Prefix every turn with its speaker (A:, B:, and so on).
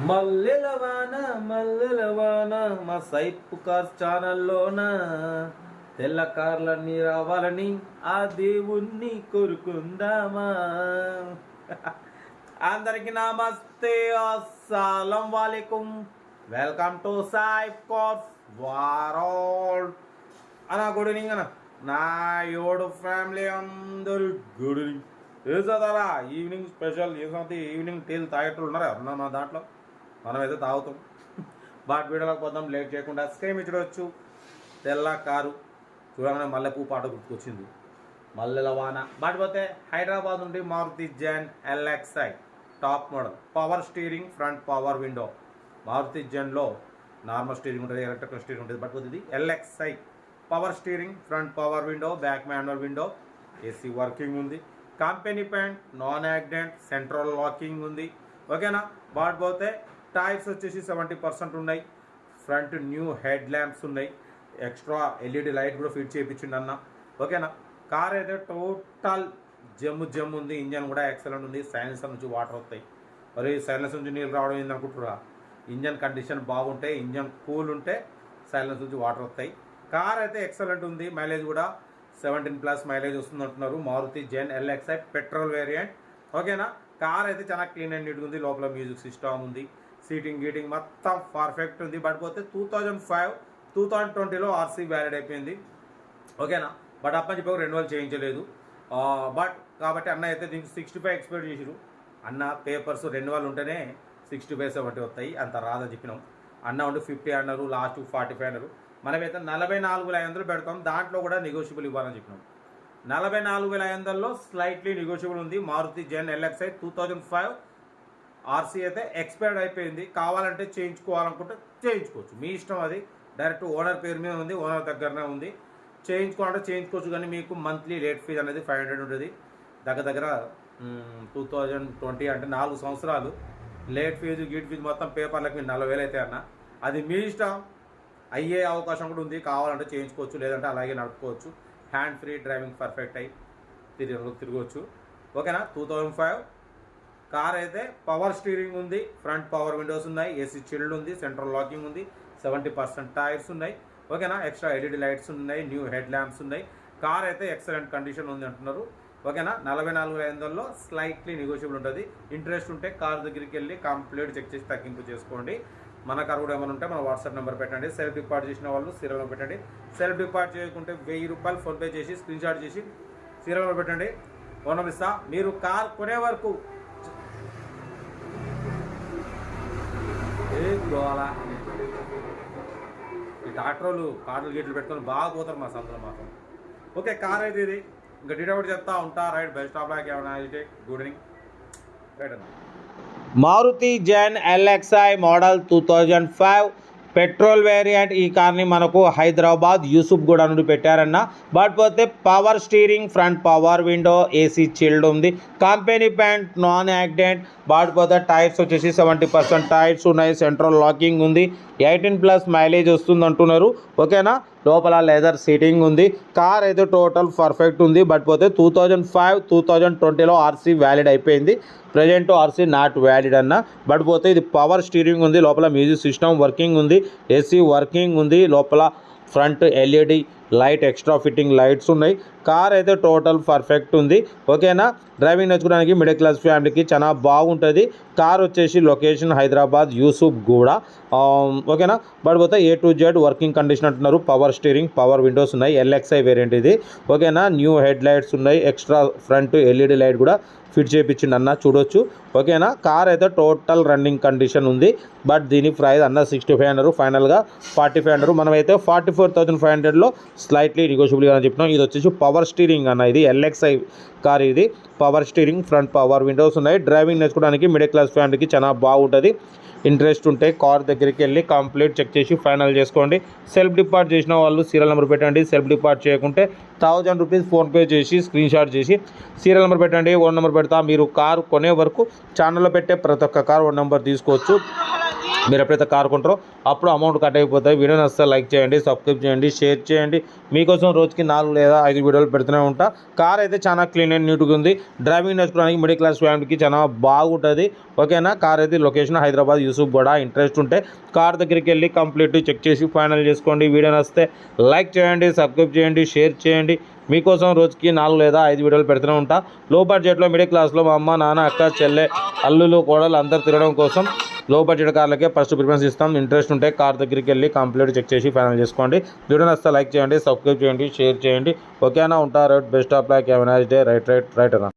A: మల్లెలవాన మల్లెలవాన మా సైపు కార్స్ ఛానల్లోన తెల్ల కార్లన్నీ రావాలని ఆ దేవుణ్ణి కోరుకుందామా. అందరికి నమస్తే అస్సలం వాలేకుం. వెల్కమ్ టు సైఫ్ కార్స్ వారోల్. అన్న గుడ్ ఈవినింగ్ అన్న. నా యోడు ఫ్యామిలీ అందరు గుడ్ ఈవినింగ్. ఏ ఈవినింగ్ స్పెషల్ ఏ సంగతి ఈవినింగ్ టీలు తాగేటోళ్ళు ఉన్నారా? అన్న నా దాంట్లో? మనం తాగుతాం. బాట్ వీడియోలోకి పోదాం లేట్ చేయకుండా స్క్రీన్ చూడవచ్చు తెల్ల కారు చూడగానే మల్లెపూ పాట గుర్తుకొచ్చింది. మల్లెల వాన బాట్ పోతే హైదరాబాద్ నుండి Maruti Zen LXI. Top model. Power steering front power window. Maruti జెన్లో normal steering ఉంటుంది ఎలక్ట్రికల్ స్టీరింగ్ ఉంటుంది బట్ ఇది LXI. Power steering front power window back manual window. AC working ఉంది. Company paint non accident central locking ఉంది. ఓకేనా? But పోతే tyres వచ్చేసి seventy percent ఉన్నాయి. Front new head lamps ఉన్నాయి. ఎక్స్ట్రా ఎల్ఈడి లైట్ కూడా ఫిట్ చేయించిండు అన్న. ఓకేనా? కార్ అయితే టోటల్ జమ్ము జమ్ము ఉంది. ఇంజన్ కూడా ఎక్సలెంట్ ఉంది. సైలెన్సర్ నుంచి వాటర్ వస్తాయి. మరి సైలెన్స్ నుంచి నీళ్ళు రావడం ఏందనుకుంటురా ఇంజన్ కండిషన్ బాగుంటే ఇంజన్ కూల్ ఉంటే సైలెన్స్ నుంచి వాటర్ వస్తాయి. కార్ అయితే ఎక్సలెంట్ ఉంది. మైలేజ్ కూడా సెవెంటీన్ ప్లస్ మైలేజ్ వస్తుంది అంటున్నారు. Maruti Zen LXI petrol variant. ఓకేనా? కార్ అయితే చాలా క్లీన్ అండ్ నీట్గా ఉంది. లోపల మ్యూజిక్ సిస్టమ్ ఉంది. సీటింగ్ గీటింగ్ మొత్తం పర్ఫెక్ట్ ఉంది. బట్ పోతే two thousand five two thousand ట్వంటీలో ఆర్సీ వ్యాలిడ్ అయిపోయింది. ఓకేనా? బట్ అప్పని చెప్పి రెండు చేయించలేదు. బట్ కాబట్టి అన్న అయితే దీనికి సిక్స్టీ ఫైవ్ ఎక్స్పెక్ట్ చేసిరు అన్న పేపర్స్ రెండు వేలు ఉంటేనే సిక్స్టీ ఫైవ్ సెవెంటీ వస్తాయి. అంత రాదని చెప్పినాం. అన్న ఉండి ఫిఫ్టీ అన్నారు లాస్ట్ ఫార్టీ ఫైవ్ అన్నారు. మనమైతే నలభై నాలుగు వేల ఐదు వందలు పెడతాం. దాంట్లో కూడా నెగోషియబుల్ ఇవ్వాలని చెప్పినాం. నలభై నాలుగు వేల ఐదు వందల్లో స్లైట్లీ నెగోషియబుల్ ఉంది. Maruti Zen LXI two thousand five RC అయితే ఎక్స్పైర్డ్ అయిపోయింది. కావాలంటే చేయించుకోవాలనుకుంటే చేయించుకోవచ్చు. మీ ఇష్టం అది. డైరెక్ట్ ఓనర్ పేరు మీద ఉంది ఓనర్ దగ్గరనే ఉంది. చేయించుకోవాలంటే చేయించుకోవచ్చు కానీ మీకు మంత్లీ లేట్ ఫీజ్ అనేది ఫైవ్ హండ్రెడ్ ఉంటుంది. దగ్గర దగ్గర టూ థౌజండ్ ట్వంటీ అంటే నాలుగు సంవత్సరాలు. లేట్ ఫీజు గీట్ ఫీజు మొత్తం పేపర్లకు మీరు నలభై వేలు అయితే అన్న. అది మీ ఇష్టం. అయ్యే అవకాశం కూడా ఉంది. కావాలంటే చేయించుకోవచ్చు లేదంటే అలాగే నడుపుకోవచ్చు. హ్యాండ్ ఫ్రీ డ్రైవింగ్ పర్ఫెక్ట్ అయి తిరిగి తిరగవచ్చు ఓకేనా? టూ థౌజండ్ ఫైవ్ కార్ అయితే పవర్ స్టీరింగ్ ఉంది ఫ్రంట్ పవర్ విండోస్ ఉన్నాయి ఏసీ చిల్డ్ ఉంది సెంట్రల్ లాకింగ్ ఉంది సెవెంటీ పర్సెంట్ టైర్స్ ఉన్నాయి. ఓకేనా? ఎక్స్ట్రా ఎల్ఈడి లైట్స్ ఉన్నాయి న్యూ హెడ్ ల్యాంప్స్ ఉన్నాయి. కార్ అయితే ఎక్సలెంట్ కండిషన్ ఉంది అంటున్నారు. ఓకేనా? నలభై నాలుగు ఐదు వందల్లో స్లైట్లీ నెగోషియబుల్ ఉంటుంది. ఇంట్రెస్ట్ ఉంటే కార్ దగ్గరికి వెళ్ళి కంప్లీట్ చెక్ చేసి తగ్గింపు చేసుకోండి. మన కార్ కూడా ఏమైనా ఉంటే మన వాట్సాప్ నెంబర్ పెట్టండి. సెల్ఫ్ డిపార్ట్ చేసిన వాళ్ళు సీరియల్ నెంబర్ పెట్టండి. సెల్ఫ్ డిపార్ట్ చేయకుంటే వెయ్యి రూపాయలు ఫోన్పే చేసి స్క్రీన్ షాట్ చేసి సీరియల్ నెంబర్ పెట్టండి. ఫోన్ ఇస్తా మీరు కార్ కొనే వరకు ఏ గోలా ఈ వాళ్ళు కార్లు గేట్లు పెట్టుకొని బాగా పోతారు మా సంతలో మాత్రం. ఓకే కార్ అయితే ఇది. ఇంకా డీటెయిల్ చెప్తా ఉంటా రైట్ బెస్ట్ స్టాప్ లాగా ఏమైనా అయితే గుడ్ ఈవినింగ్. రైట్ అన్న. Maruti Zen LXI model two thousand five petrol variant ఈ కార్ని మనకు హైదరాబాద్ యూసుఫ్ గూడ నుండి పెట్టారన్న. బట్ పోతే power steering front power window AC chilled ఉంది. Company paint non accident. But పోతే టైర్స్ వచ్చేసి సెవెంటీ పర్సెంట్ టైర్స్ ఉన్నాయి. సెంట్రల్ లాకింగ్ ఉంది. ఎయిటీన్ ప్లస్ మైలేజ్ వస్తుంది అంటున్నారు. ఓకేనా? లోపల లెదర్ సీటింగ్ ఉంది. కార్ అయితే టోటల్ పర్ఫెక్ట్ ఉంది. బట్ పోతే two thousand five two thousand ట్వంటీలో ఆర్సీ వ్యాలిడ్ అయిపోయింది. ప్రజెంట్ ఆర్సీ నాట్ వ్యాలిడ్ అన్న. బట్ పోతే ఇది పవర్ స్టీరింగ్ ఉంది. లోపల మ్యూజిక్ సిస్టమ్ వర్కింగ్ ఉంది. ఏసీ వర్కింగ్ ఉంది. లోపల front LED light extra fitting lights ఉన్నాయి. కార్ అయితే టోటల్ పర్ఫెక్ట్ ఉంది. ఓకేనా? డ్రైవింగ్ నేర్చుకోవడానికి మిడిల్ క్లాస్ ఫ్యామిలీకి చాలా బాగుంటుంది. కార్ వచ్చేసి లొకేషన్ హైదరాబాద్ యూసుఫ్ గూడ. ఓకేనా? బట్ పోతే A to Z working condition అంటున్నారు. పవర్ స్టీరింగ్ పవర్ విండోస్ ఉన్నాయి. ఎల్ఎక్స్ఐ వేరియంట్ ఇది. ఓకేనా? న్యూ హెడ్ లైట్స్ ఉన్నాయి. ఎక్స్ట్రా ఫ్రంట్ ఎల్ఈడి లైట్ కూడా ఫిట్ చేయించిండు అన్న చూడొచ్చు. ఓకేనా? కార్ అయితే టోటల్ రన్నింగ్ కండిషన్ ఉంది. బట్ దీని ప్రైస్ అన్న సిక్స్టీ ఫైవ్ హండ్రెడ్ ఫైనల్గా ఫార్టీ ఫైవ్ అన్నారు. మనం అయితే ఫార్టీ ఫోర్ థౌసండ్ ఫైవ్ హండ్రెడ్లో స్లైట్లీ నెగోషియబుల్గా అని చెప్పినాం. ఇది వచ్చేసి పవర్ స్టీరింగ్ అన్న ఇది ఎల్ఎక్స్ఐ కార్ ఇది. Power steering front power windows ఉన్నాయి. డ్రైవింగ్ నేర్చుకోవడానికి మిడిల్ క్లాస్ ఫ్యామిలీకి చాలా బాగుంటుంది. ఇంట్రెస్ట్ ఉంటే కార్ దగ్గరికి వెళ్ళి కంప్లీట్ చెక్ చేసి ఫైనల్ చేసుకోండి. సెల్ఫ్ డిపార్ట్ చేసిన వాళ్ళు సీరియల్ నెంబర్ పెట్టండి. సెల్ఫ్ డిపార్ట్ చేయకుంటే థౌజండ్ రూపీస్ ఫోన్పే చేసి స్క్రీన్ షాట్ చేసి సీరియల్ నెంబర్ పెట్టండి. ఓన్ నెంబర్ పెడతా. మీరు కారు కొనే వరకు ఛానల్లో పెట్టే ప్రతి ఒక్క కార్ ఓన్ నెంబర్ తీసుకోవచ్చు. మీరు ఎప్పుడైతే కారు కొంటారో అప్పుడు అమౌంట్ కట్ అయిపోతాయి. వీడియో నచ్చితే లైక్ చేయండి సబ్స్క్రైబ్ చేయండి షేర్ చేయండి. మీకోసం రోజుకి నాలుగు లేదా ఐదు వీడియోలు పెడుతూనే ఉంటా. కార్ అయితే చాలా క్లీన్ అండ్ నీట్గా ఉంది. డ్రైవింగ్ నేర్చుకోవడానికి మిడిల్ క్లాస్ ఫ్యామిలీకి చాలా బాగుంటుంది. ఓకేనా? కార్ అయితే లొకేషన్ హైదరాబాద్ యూసుఫ్ కూడా ఇంట్రెస్ట్ ఉంటే కార్ దగ్గరికి వెళ్ళి కంప్లీట్ చెక్ చేసి ఫైనల్ చేసుకోండి. వీడియో నచ్చితే లైక్ చేయండి సబ్స్క్రైబ్ చేయండి షేర్ చేయండి. మీకోసం రోజుకి నాలుగు లేదా ఐదు వీడియోలు పెడుతూనే ఉంటా. లో బడ్జెట్లో మిడిల్ క్లాస్లో మా అమ్మ నాన్న అక్క చెల్లె అల్లులు కోడలు అందరు తిరగడం కోసం లో బడ్జెట్ కార్లకే ఫస్ట్ ప్రిఫరెన్స్ ఇస్తాం. ఇంట్రెస్ట్ ఉంటే కార్ దగ్గరికి వెళ్ళి కంప్లీట్ చెక్ చేసి ఫైనల్ చేసుకోండి. వీడియో నచ్చితే లైక్ చేయండి సబ్స్క్రైబ్ చేయండి షేర్ చేయండి. ఓకేనా? ఉంటారు best of like have nice day right right right అన్న.